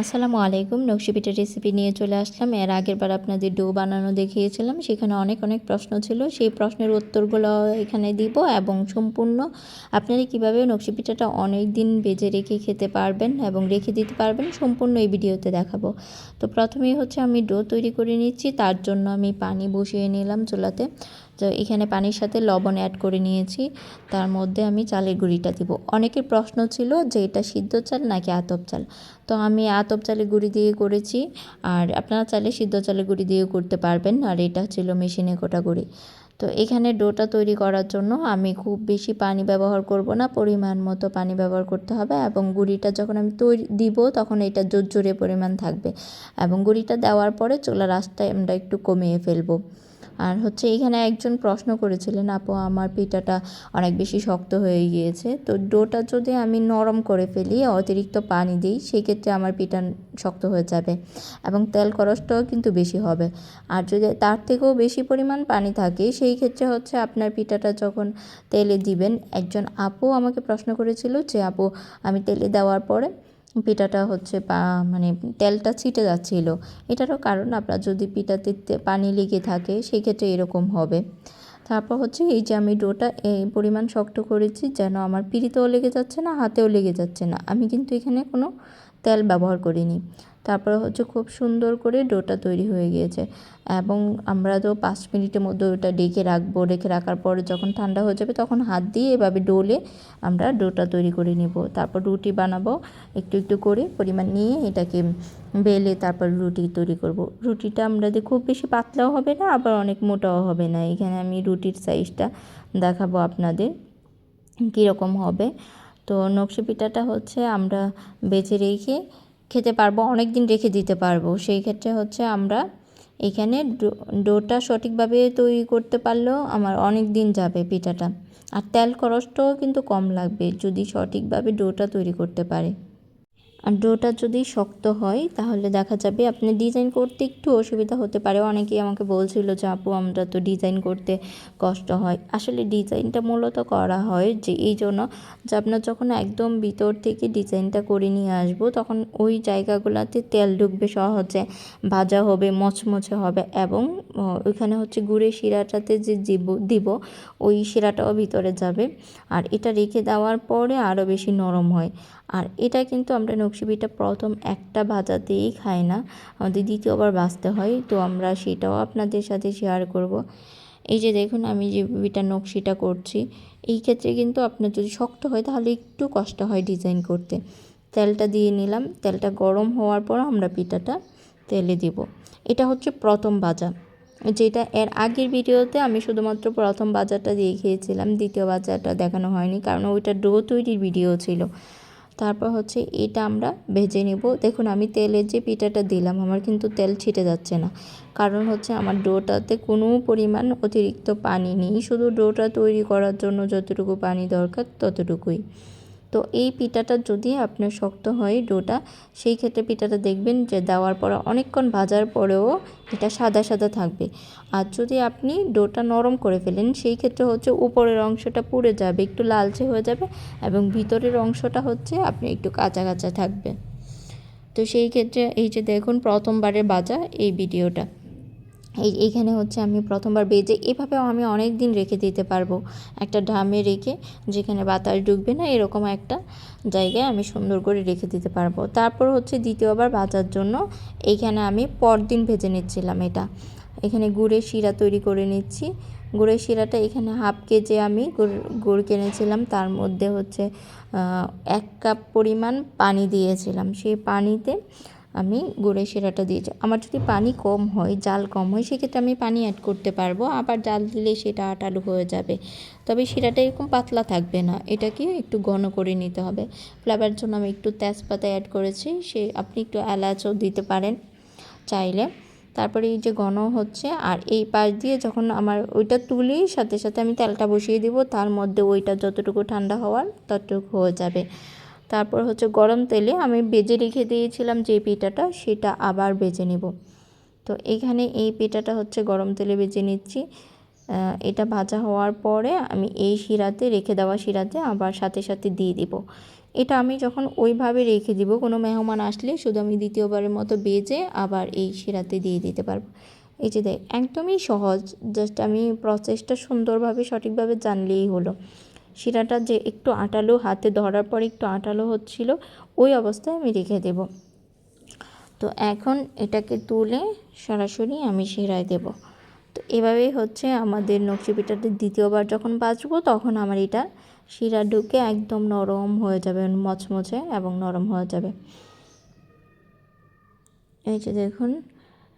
আসসালামু আলাইকুম। নকশিপিঠা রেসিপি নিয়ে চলে আসলাম। এর আগের বার আপনাদের ডো বানানো দেখিয়েছিলাম। সেখানে অনেক অনেক প্রশ্ন ছিল। সেই প্রশ্নের উত্তরগুলো এখানে দিব এবং সম্পূর্ণ আপনারা কীভাবে নকশিপিঠাটা অনেক দিন বেজে রেখে খেতে পারবেন এবং রেখে দিতে পারবেন সম্পূর্ণ এই ভিডিওতে দেখাবো। তো প্রথমেই হচ্ছে আমি ডো তৈরি করে নিচ্ছি। তার জন্য আমি পানি বসিয়ে নিলাম চুলাতে। তো এখানে পানির সাথে লবণ অ্যাড করে নিয়েছি। তার মধ্যে আমি চালের গুঁড়িটা দিব। অনেকের প্রশ্ন ছিল যে এটা সিদ্ধ চাল নাকি আতপ চাল? তো আমি আতপ চালের গুঁড়ি দিয়ে করেছি আর আপনারা চাইলে সিদ্ধ চালের গুঁড়ি দিয়েও করতে পারবেন। আর এটা ছিল মেশিনে কোটা গুঁড়ি। তো এখানে ডোটা তৈরি করার জন্য আমি খুব বেশি পানি ব্যবহার করব না। পরিমাণ মতো পানি ব্যবহার করতে হবে এবং গুঁড়িটা যখন আমি তৈরি দিব তখন এটা জোর জোরে পরিমাণ থাকবে। এবং গুঁড়িটা দেওয়ার পরে চোলা রাস্তায় আমরা একটু কমিয়ে ফেলব। আর হচ্ছে এখানে একজন প্রশ্ন করেছিলেন, আপু, আমার পিঠাটা অনেক বেশি শক্ত হয়ে গিয়েছে, তো ডোটা যদি আমি নরম করে ফেলি, অতিরিক্ত পানি দিই, সেক্ষেত্রে আমার পিঠা শক্ত হয়ে যাবে এবং তেল খরচটাও কিন্তু বেশি হবে। আর যদি তার থেকেও বেশি পরিমাণ পানি থাকে, সেই ক্ষেত্রে হচ্ছে আপনার পিঠাটা যখন তেলে দিবেন, একজন আপু আমাকে প্রশ্ন করেছিল যে, আপু, আমি তেলে দেওয়ার পরে পিঠাটা হচ্ছে মানে তেলটা ছিটে যাচ্ছিল। এটারও কারণ আপনার যদি পিঠাতে পানি লেগে থাকে, সেক্ষেত্রে এরকম হবে। তারপর হচ্ছে এই যে আমি ডোটা এই পরিমাণ শক্ত করেছি যেন আমার পিড়িতেও লেগে যাচ্ছে না, হাতেও লেগে যাচ্ছে না। আমি কিন্তু এখানে কোনো তেল ব্যবহার করিনি। তারপরে হচ্ছে খুব সুন্দর করে ডোটা তৈরি হয়ে গিয়েছে। এবং আমরা তো পাঁচ মিনিটের মধ্যে ওটা ডেকে রাখব। রেখে রাখার পরে যখন ঠান্ডা হয়ে যাবে তখন হাত দিয়ে এভাবে ডোলে আমরা ডোটা তৈরি করে নিব। তারপর রুটি বানাবো। একটু একটু করে পরিমাণ নিয়ে এটাকে বেলে তারপর রুটি তৈরি করব। রুটিটা আমরা খুব বেশি পাতলাও হবে না, আবার অনেক মোটাও হবে না। এখানে আমি রুটির সাইজটা দেখাবো আপনাদের কীরকম হবে। তো নকশি পিঠাটা হচ্ছে আমরা বেছে রেখে খেতে পারব অনেক দিন রেখে দিতে পারব। সেই ক্ষেত্রে হচ্ছে আমরা এখানে ডোটা সঠিকভাবে তৈরি করতে পারলেও আমার অনেক দিন যাবে পিঠাটা। আর তেল খরচটাও কিন্তু কম লাগবে যদি সঠিকভাবে ডোটা তৈরি করতে পারে। আর ডোটা যদি শক্ত হয়, তাহলে দেখা যাবে আপনি ডিজাইন করতে একটু অসুবিধা হতে পারে। অনেকেই আমাকে বলছিল যে, আপু, আমরা তো ডিজাইন করতে কষ্ট হয়। আসলে ডিজাইনটা মূলত করা হয় যে, এই জন্য যে আপনার যখন একদম ভিতর থেকে ডিজাইনটা করে নিয়ে আসব, তখন ওই জায়গাগুলোতে তেল ঢুকবে সহজে, ভাজা হবে, মচমচে হবে এবং ওইখানে হচ্ছে গুড়ের শিরাটাতে যে দিব দিব, ওই শিরাটাও ভিতরে যাবে। আর এটা রেখে দেওয়ার পরে আরও বেশি নরম হয়। আর এটা কিন্তু আমরা নকশিপিঠা প্রথম একটা ভাজাতেই খায় না। আমাদের দ্বিতীয়বার বাঁচতে হয়, তো আমরা সেটাও আপনাদের সাথে শেয়ার করব। এই যে দেখুন, আমি যে পিঠা নকশিটা করছি, এই ক্ষেত্রে কিন্তু আপনার যদি শক্ত হয়, তাহলে একটু কষ্ট হয় ডিজাইন করতে। তেলটা দিয়ে নিলাম, তেলটা গরম হওয়ার পর আমরা পিঠাটা তেলে দিব। এটা হচ্ছে প্রথম বাজা যেটা এর আগের ভিডিওতে আমি শুধুমাত্র প্রথম বাজারটা দিয়ে খেয়েছিলাম দ্বিতীয় বাজারটা দেখানো হয়নি, কারণ ওইটা ডো তৈরির ভিডিও ছিল। তারপর হচ্ছে এটা আমরা ভেজে নেব। দেখুন, আমি তেলের যে পিঠাটা দিলাম, আমার কিন্তু তেল ছিটে যাচ্ছে না। কারণ হচ্ছে আমার ডোটাতে কোনো পরিমাণ অতিরিক্ত পানি নেই। শুধু ডোটা তৈরি করার জন্য যতটুকু পানি দরকার ততটুকুই। তো এই পিঠাটা যদি আপনার শক্ত হয় ডোটা, সেই ক্ষেত্রে পিঠাটা দেখবেন যে দেওয়ার পর অনেকক্ষণ ভাজার পরেও এটা সাদা সাদা থাকবে। আর যদি আপনি ডোটা নরম করে ফেলেন, সেই ক্ষেত্রে হচ্ছে উপরের অংশটা পুড়ে যাবে, একটু লালচে হয়ে যাবে এবং ভিতরের অংশটা হচ্ছে আপনি একটু কাঁচা কাঁচা থাকবে। তো সেই ক্ষেত্রে এই যে দেখুন প্রথমবারের বাজা এই ভিডিওটা। এই, এইখানে হচ্ছে আমি প্রথমবার বেজে, এভাবেও আমি অনেক দিন রেখে দিতে পারব। একটা ড্রামে রেখে যেখানে বাতাস ঢুকবে না, এরকম একটা জায়গায় আমি সুন্দর করে রেখে দিতে পারব। তারপর হচ্ছে দ্বিতীয়বার ভাজার জন্য এইখানে আমি পরদিন ভেজে নিচ্ছিলাম এটা। এখানে গুড়ের শিরা তৈরি করে নিচ্ছি। গুড়ের শিরাটা এখানে হাফ কেজি আমি গুড় গুড় কিনেছিলাম, তার মধ্যে হচ্ছে এক কাপ পরিমাণ পানি দিয়েছিলাম। সেই পানিতে আমি গুড়ের শিরাটা দিয়েছি আমার যদি পানি কম হয়, জাল কম হয়, সেক্ষেত্রে আমি পানি অ্যাড করতে পারব। আবার জাল দিলে সেটা আটালু হয়ে যাবে। তবে শিরাটা এরকম পাতলা থাকবে না। এটাকে একটু ঘন করে নিতে হবে। ফ্লেভার জন্য আমি একটু তেজপাতা অ্যাড করেছি। সে আপনি একটু এলাচও দিতে পারেন চাইলে। তারপরে এই যে ঘন হচ্ছে, আর এই পাশ দিয়ে যখন আমার ওইটা তুলি, সাথে সাথে আমি তেলটা বসিয়ে দিব। তার মধ্যে ওইটা যতটুকু ঠান্ডা হওয়ার, ততটুকু হয়ে যাবে। তারপর হচ্ছে গরম তেলে আমি বেজে রেখে দিয়েছিলাম যে পিঠাটা, সেটা আবার বেজে নেব। তো এখানে এই পিঠাটা হচ্ছে গরম তেলে বেজে নিচ্ছি। এটা ভাজা হওয়ার পরে আমি এই শিরাতে, রেখে দেওয়া শিরাতে আবার সাথে সাথে দিয়ে দিব। এটা আমি যখন ওইভাবে রেখে দিব, কোনো মেহমান আসলে শুধু আমি দ্বিতীয়বারের মতো বেজে আবার এই শিরাতে দিয়ে দিতে পারব। এই যে দেখ, একদমই সহজ, জাস্ট আমি প্রসেসটা সুন্দরভাবে সঠিকভাবে জানলেই হলো। শিরাটা যে একটু আটালো, হাতে ধরার পর একটু আটালো হচ্ছিল, ওই অবস্থায় আমি রেখে দেব। তো এখন এটাকে তুলে সরাসরি আমি শিরায় দেব। তো এভাবেই হচ্ছে আমাদের নকশি পিঠাটা দ্বিতীয়বার যখন বাজবো, তখন আমার এটা শিরা ঢুকে একদম নরম হয়ে যাবে, মচমচে এবং নরম হয়ে যাবে। এই যে দেখুন,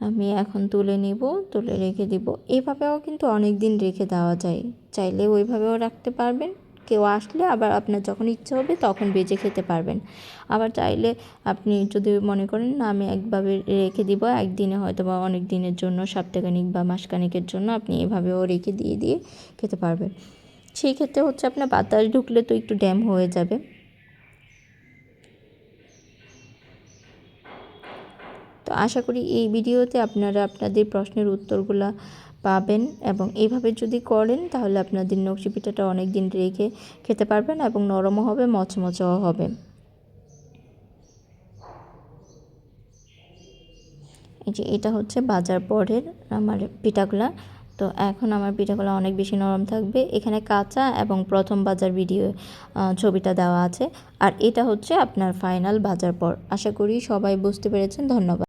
আমি এখন তুলে নিব, তুলে রেখে দিব। এইভাবেও কিন্তু অনেক দিন রেখে দেওয়া যায়। চাইলে ওইভাবেও রাখতে পারবেন। কেউ আসলে আবার আপনার যখন ইচ্ছে হবে তখন বেজে খেতে পারবেন। আবার চাইলে আপনি যদি মনে করেন না, আমি একভাবে রেখে দিব, একদিনে হয়তো বা অনেক দিনের জন্য, সপ্তাহখানিক বা মাসখানিকের জন্য আপনি এভাবেও রেখে দিয়ে দিয়ে খেতে পারবেন। সেই ক্ষেত্রে হচ্ছে আপনার বাতাস ঢুকলে তো একটু ড্যাম হয়ে যাবে। তো আশা করি এই ভিডিওতে আপনারা আপনাদের প্রশ্নের উত্তরগুলো পাবেন এবং এইভাবে যদি করেন, তাহলে আপনাদের নকশি পিঠাটা অনেক দিন রেখে খেতে পারবেন এবং নরমও হবে, মচমচাও হবে। এই যে এটা হচ্ছে বাজার পরের আমার পিঠাগুলা। তো এখন আমার পিঠাগুলো অনেক বেশি নরম থাকবে। এখানে কাঁচা এবং প্রথম বাজার ভিডিও ছবিটা দেওয়া আছে। আর এটা হচ্ছে আপনার ফাইনাল বাজার পর। আশা করি সবাই বুঝতে পেরেছেন। ধন্যবাদ।